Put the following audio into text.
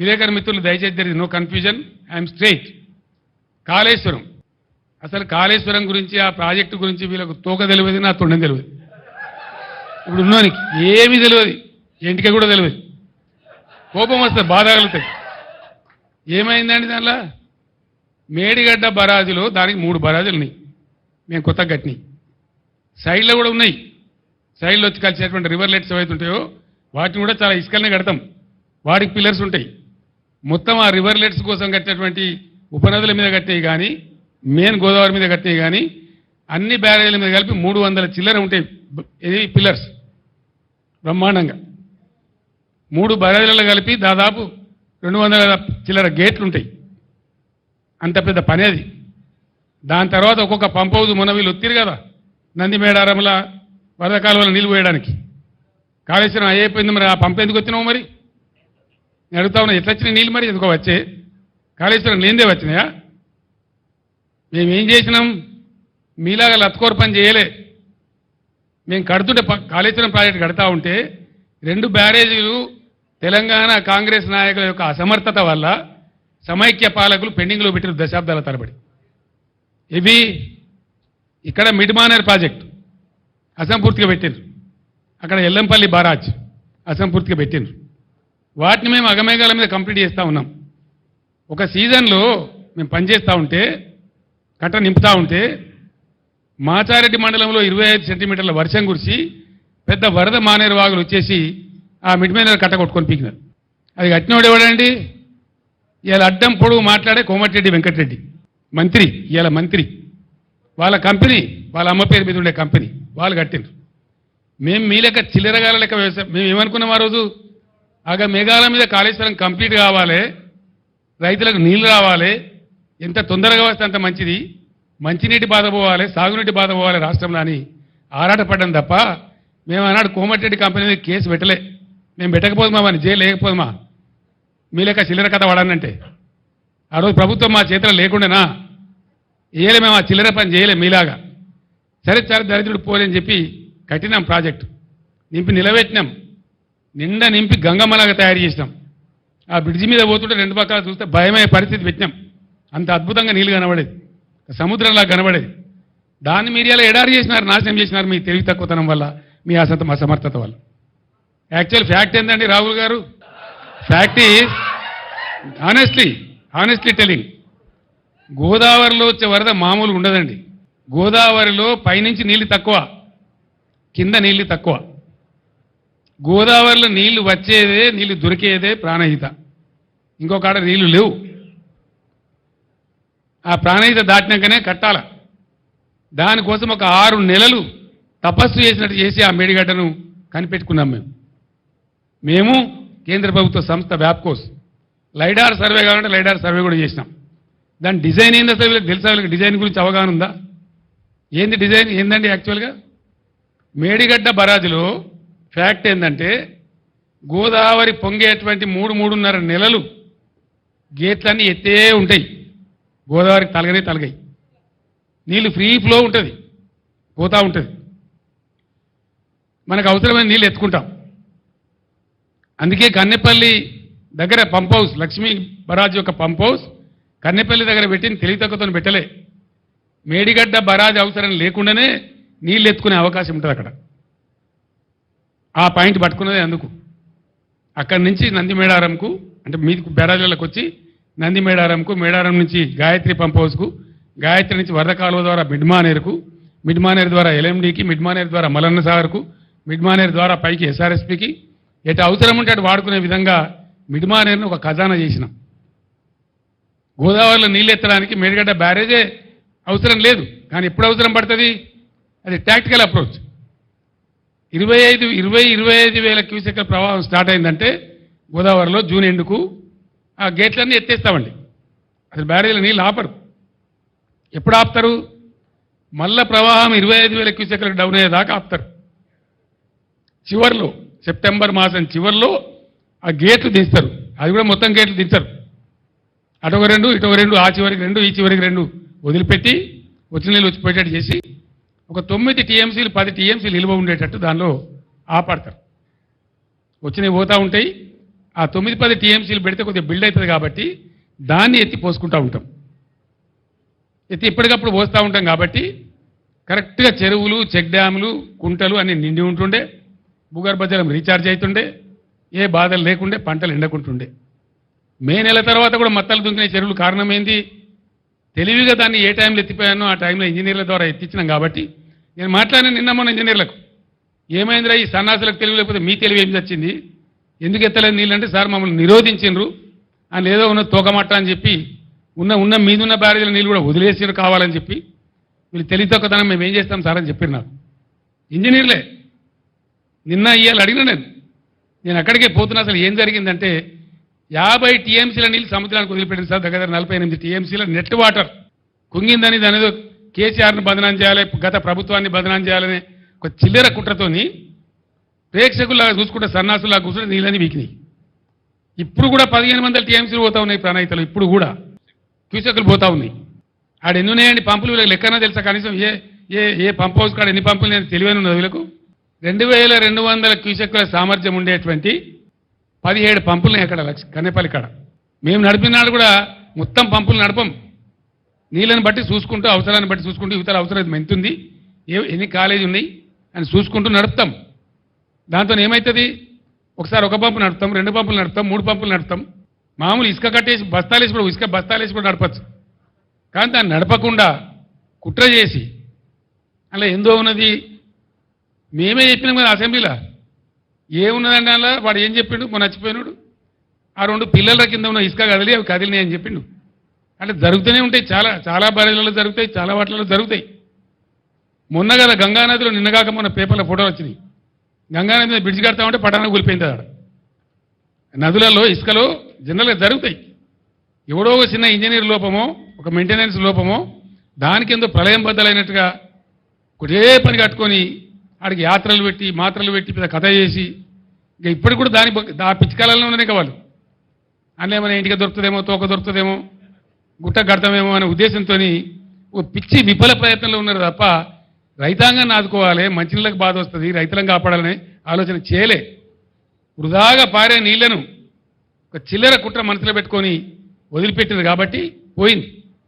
విలేకరు మిత్రులు దయచేసి there no confusion I'm straight Kaleshwaram. అసలు కాళేశ్వరం గురించి ఆ ప్రాజెక్టు గురించి వీళ్ళకు తోక తెలియదు నా తొండం తెలియదు. ఇప్పుడు ఉన్నోనికి ఏమీ తెలియదు. ఎంటిక కూడా తెలియదు. కోపం వస్తుంది బాధ కలుగుతాయి ఏమైందండి దానిలో? మేడిగడ్డ బరాజులో దానికి మూడు బరాజులు ఉన్నాయి. మేము కొత్త కట్టినాయి సైడ్లో కూడా ఉన్నాయి. సైడ్లో వచ్చి కలిసేటువంటి రివర్ లెట్స్ ఏవైతే ఉంటాయో వాటిని కూడా చాలా ఇసుకలనే కడతాం. వాటికి పిల్లర్స్ ఉంటాయి. మొత్తం ఆ రివర్ లెట్స్ కోసం కట్టినటువంటి ఉపనదుల మీద కట్టినవి కానీ మెయిన్ గోదావరి మీద కట్టినవి కానీ అన్ని బ్యారేజీల మీద కలిపి మూడు వందల చిల్లర ఉంటాయి. ఇది పిల్లర్స్ బ్రహ్మాండంగా. మూడు బ్యారేజీలలో కలిపి దాదాపు రెండు వందల చిల్లర గేట్లు ఉంటాయి. అంత పెద్ద పని అది. దాని తర్వాత ఒక్కొక్క పంప్ హౌస్ మొన్న వీళ్ళు ఒత్తిరు కదా నందిమేడారంలో వరద కాలువలో నీళ్ళు పోయడానికి. కాళేశ్వరం అయిపోయింది మరి ఆ పంప్ ఎందుకు వచ్చినావు మరి? నేను అడుగుతా ఉన్నా ఎట్లా వచ్చినాయి నీళ్ళు మరి? ఎందుకో వచ్చే. కాళేశ్వరం లేనిదే వచ్చినాయా? మేమేం చేసినాం? మీలాగా లత్కోర పని చేయలే. మేము కడుతుంటే కాళేశ్వరం ప్రాజెక్టు కడతా ఉంటే రెండు బ్యారేజీలు తెలంగాణ కాంగ్రెస్ నాయకుల యొక్క అసమర్థత వల్ల సమైక్య పాలకులు పెండింగ్లో పెట్టిన దశాబ్దాల తరబడి. ఇవి ఇక్కడ మిడ్మానర్ ప్రాజెక్టు. అసంపూర్తిగా పెట్టిండ్రు. అక్కడ ఎల్లంపల్లి బారాజ్ అసంపూర్తిగా పెట్టిండ్రు. వాటిని మేము అగమేఘాల మీద కంప్లీట్ చేస్తూ ఉన్నాం. ఒక సీజన్లో మేము పనిచేస్తూ ఉంటే కట్ట నింపుతూ ఉంటే మాచారెడ్డి మండలంలో ఇరవై ఐదు సెంటీమీటర్ల వర్షం కురిసి పెద్ద వరద మానేరు వాగులు వచ్చేసి ఆ మిడ్ మీద కట్ట కొట్టుకొని పీకినారు. అది కట్టినోడు ఎవడండి? ఇవాళ అడ్డం పొడుగు మాట్లాడే కోమటిరెడ్డి వెంకటరెడ్డి. మంత్రి ఇవాళ మంత్రి. వాళ్ళ కంపెనీ వాళ్ళ అమ్మ పేరు మీద ఉండే కంపెనీ. వాళ్ళు కట్టిండ్రు. మేము మీ లెక్క చిల్లరగాల లెక్క వ్యవసాయం మేము ఏమనుకున్నాం ఆ రోజు? ఆగ మేఘాల మీద కాళేశ్వరం కంప్లీట్ కావాలి రైతులకు నీళ్ళు రావాలి ఎంత తొందరగా వస్తే అంత మంచిది. మంచినీటి బాధ పోవాలి సాగునీటి బాధ పోవాలి రాష్ట్రంలో అని ఆరాటపడ్డం తప్ప మేము ఆనాడు కోమటిరెడ్డి కంపెనీ మీద కేసు పెట్టలే. మేము పెట్టకపోదుమా అని జైలు లేకపోదుమా? మీ లెక్క చిల్లర కథ వాడానంటే. ఆ రోజు ప్రభుత్వం మా చేతిలో లేకుండానా? ఏలే మేము ఆ చిల్లర పని చేయలే మీలాగా. సరే సరే దరిద్రుడు పోలేని చెప్పి కట్టినాం ప్రాజెక్టు. నింపి నిలబెట్టినాం. నిండా నింపి గంగమ్మలాగా తయారు చేసినాం. ఆ బ్రిడ్జి మీద పోతుంటే రెండు పక్కల చూస్తే భయమయ్యే పరిస్థితి పెట్టినాం. అంత అద్భుతంగా నీళ్ళు కనబడేది. సముద్రంలా కనబడేది. దాన్ని మీరు ఇలా ఎడారి చేసినారు నాశనం చేసినారు మీ తెలివి తక్కువతనం వల్ల మీ అసంత అసమర్థత వల్ల. యాక్చువల్ ఫ్యాక్ట్ ఏంటండి Rahul garu? Fact is honestly honestly telling గోదావరిలో వచ్చే వరద మామూలు ఉండదండి. గోదావరిలో పైనుంచి నీళ్ళు తక్కువ కింద నీళ్ళు తక్కువ. గోదావరిలో నీళ్ళు వచ్చేదే నీళ్ళు దొరికేదే ప్రాణహిత. ఇంకొక ఆడ నీళ్ళు లేవు. ఆ ప్రాణహిత దాటినాకనే కట్టాల. దానికోసం ఒక ఆరు నెలలు తపస్సు చేసినట్టు చేసి ఆ మేడిగడ్డను కనిపెట్టుకున్నాం మేము. మేము కేంద్ర ప్రభుత్వ సంస్థ వ్యాప్కోస్. లైడార్ సర్వే కావాలంటే లైడార్ సర్వే కూడా చేసినాం. దాని డిజైన్ ఏందో అసలు వీళ్ళకి తెలుసా? వీళ్ళకి డిజైన్ గురించి అవగాహన ఉందా? ఏంది డిజైన్? ఏందండి యాక్చువల్గా మేడిగడ్డ బరాజులో ఫ్యాక్ట్ ఏంటంటే గోదావరి పొంగేటువంటి మూడు మూడున్నర నెలలు గేట్లన్నీ ఎత్తే ఉంటాయి. గోదావరికి తలగనే తలగాయి. నీళ్ళు ఫ్రీ ఫ్లో ఉంటుంది. పోతా ఉంటుంది. మనకు అవసరమైన నీళ్ళు ఎత్తుకుంటాం. అందుకే కన్నెపల్లి దగ్గర పంప్ హౌస్ లక్ష్మీ బరాజ్ యొక్క పంప్ హౌస్ కన్నెపల్లి దగ్గర పెట్టిన తెలివితక్కువతో పెట్టలే. మేడిగడ్డ బరాజ్ అవసరం లేకుండానే నీళ్ళు ఎత్తుకునే అవకాశం ఉంటుంది అక్కడ. ఆ పాయింట్ పట్టుకున్నదే అందుకు. అక్కడి నుంచి నంది మేడారంకు అంటే మీకు బెరాజులకు వచ్చి నంది మేడారంకు మేడారం నుంచి గాయత్రి పంప్ హౌస్కు గాయత్రి నుంచి వరద కాలువ ద్వారా మిడ్మానేరుకు మిడ్మానేర్ ద్వారా ఎల్ఎండికి మిడ్మానేర్ ద్వారా మలన్న సాగర్కు మిడ్మానేర్ ద్వారా పైకి ఎస్ఆర్ఎస్పికి ఎటు అవసరం ఉంటే అటు వాడుకునే విధంగా మిడ్మానేర్ను ఒక ఖజానా చేసినాం. గోదావరిలో నీళ్ళు ఎత్తడానికి మేడిగడ్డ బ్యారేజే అవసరం లేదు. కానీ ఎప్పుడు అవసరం పడుతుంది? అది టాక్టికల్ అప్రోచ్ ఇరవై ఐదు ఇరవై ఇరవై ఐదు వేల క్యూసెక్ల ప్రవాహం స్టార్ట్ అయిందంటే గోదావరిలో జూన్ ఎండుకు ఆ గేట్లన్నీ ఎత్తేస్తామండి. అసలు బ్యారేజీల నీళ్ళు ఆపరు. ఎప్పుడు ఆపుతారు? మళ్ళా ప్రవాహం ఇరవై ఐదు వేల క్యూసెక్లకు డౌన్ అయ్యేదాకా ఆపుతారు. చివరిలో సెప్టెంబర్ మాసం చివర్లో ఆ గేట్లు దించుతారు. అది కూడా మొత్తం గేట్లు దించరు. అటొక రెండు ఇటొక రెండు ఆ చివరికి రెండు ఈ చివరికి రెండు వదిలిపెట్టి వచ్చిన నీళ్ళు వచ్చి పెట్టేట్టు చేసి ఒక తొమ్మిది టీఎంసీలు పది టీఎంసీలు నిల్వ ఉండేటట్టు దానిలో ఆపడతారు. వచ్చినవి పోతూ ఉంటాయి. ఆ తొమ్మిది పది టీఎంసీలు పెడితే కొద్దిగా బిల్డ్ అవుతుంది కాబట్టి దాన్ని ఎత్తి పోసుకుంటూ ఉంటాం. ఎత్తి ఎప్పటికప్పుడు పోస్తూ ఉంటాం కాబట్టి కరెక్ట్గా చెరువులు చెక్ డ్యాములు కుంటలు అన్ని నిండి ఉంటుండే. భూగర్భ జలం రీఛార్జ్ అవుతుండే. ఏ బాధలు లేకుండే పంటలు ఎండకుంటుండే. మే నెల తర్వాత కూడా మత్తలు దుంకిన చెరువులు కారణం తెలివిగా దాన్ని ఏ టైంలో ఎత్తిపోయానో ఆ టైంలో ఇంజనీర్ల ద్వారా ఎత్తించినాం కాబట్టి నేను మాట్లాడిన నిన్న మొన్న ఇంజనీర్లకు. ఏమైందిరా ఈ సన్నాసులకు తెలివి లేకపోతే మీ తెలివి ఏం వచ్చింది ఎందుకు ఎత్తలేదు నీళ్ళంటే సార్ మమ్మల్ని నిరోధించిండ్రు. అని ఏదో ఉన్న తోకమట్ట అని చెప్పి ఉన్న ఉన్న మీదున్న బ్యారేజీల నీళ్ళు కూడా వదిలేసారు కావాలని చెప్పి వీళ్ళు తెలివితొక్కదనం మేము ఏం చేస్తాం సార్ అని చెప్పారు నాకు. ఇంజనీర్లే నిన్న ఇవాళ అడిగిన నేను. నేను అక్కడికే పోతున్నా అసలు ఏం జరిగిందంటే యాభై టీఎంసీల నీళ్ళు సముద్రానికి వదిలిపెట్టింది సార్ దగ్గర దగ్గర నలభై ఎనిమిది టీఎంసీల నెట్ వాటర్. కుంగిందని దాని కేసీఆర్ని బదనాం చేయాలి గత ప్రభుత్వాన్ని బదనాం చేయాలని ఒక చిల్లర కుట్రతోని ప్రేక్షకుల్లాగా చూసుకుంటే సన్నాసులాగా కూర్చుంటే నీళ్ళని వీకినాయి. ఇప్పుడు కూడా పదిహేను వందల టీఎంసీలు పోతా ఉన్నాయి ప్రణాయితలు ఇప్పుడు కూడా క్యూసెక్లు పోతా ఉన్నాయి. ఆడ ఎన్ని ఉన్నాయండి పంపులు వీళ్ళకి లెక్కనా తెలుసా? కనీసం ఏ ఏ ఏ పంప్ హౌస్ కాడ ఎన్ని పంపులు నేను తెలివైన ఉన్నది వీళ్ళకు? రెండు వేల రెండు వందల క్యూసెక్కుల సామర్థ్యం ఉండేటువంటి పదిహేడు పంపులు అక్కడ కన్నెపల్లి కాడ. మేము నడిపినాడు కూడా మొత్తం పంపులు నడపం. నీళ్ళని బట్టి చూసుకుంటూ అవసరాన్ని బట్టి చూసుకుంటూ యువతల అవసరం ఎంత ఉంది ఏ ఎన్ని కాలేజీ ఉన్నాయి? అని చూసుకుంటూ నడుపుతాం. దాంతో ఏమవుతుంది ఒకసారి ఒక పంపు నడుపుతాం రెండు పంపులు నడుపుతాం మూడు పంపులు నడుపుతాం. మామూలు ఇసుక కట్టేసి బస్తాలేసి కూడా ఇసుక బస్తాలేసి కూడా నడపచ్చు. కానీ దాన్ని నడపకుండా కుట్ర చేసి అలా ఎందో ఉన్నది? మేమే చెప్పినాం కదా అసెంబ్లీలో. ఏమున్నదండి అలా వాడు ఏం చెప్పిండు? మొన్న చచ్చిపోయినాడు. ఆ రెండు పిల్లల కింద ఉన్న ఇసుక కదిలి అవి కదిలినాయి అని చెప్పిండు. అంటే జరుగుతూనే ఉంటాయి. చాలా చాలా బరిలలో జరుగుతాయి చాలా వాటిలలో జరుగుతాయి. మొన్న కదా గంగానదిలో నిన్నగాక మొన్న పేపర్లో ఫోటోలు వచ్చినాయి. గంగానది మీద బ్రిడ్జ్ కడతామంటే పటాన కూలిపోయింది ఆడ. నదులలో ఇసుకలో జనరల్గా జరుగుతాయి. ఎవడో ఒక చిన్న ఇంజనీర్ లోపమో ఒక మెయింటెనెన్స్ లోపమో దానికి ఎంతో ప్రళయం బద్దలైనట్టుగా ఒకటే పని కట్టుకొని ఆడికి యాత్రలు పెట్టి మాత్రలు పెట్టి పెద్ద కథ చేసి ఇక ఇప్పటికి కూడా దాని బ- ఆ పిచ్చికాలలో ఉన్నాయి వాళ్ళు. అందులో ఏమైనా ఇంటికి దొరుకుతుందేమో తోక దొరుకుతుందేమో గుట్ట కడతామేమో అనే ఉద్దేశంతో ఓ పిచ్చి విఫల ప్రయత్నంలో ఉన్నారు తప్ప రైతాంగాన్ని ఆదుకోవాలి మంచినీళ్ళకి బాధ వస్తుంది రైతులను కాపాడాలనే ఆలోచన చేయలే. వృధాగా పారే నీళ్ళను ఒక చిల్లర కుట్ర మనసులో పెట్టుకొని వదిలిపెట్టింది కాబట్టి పోయింది.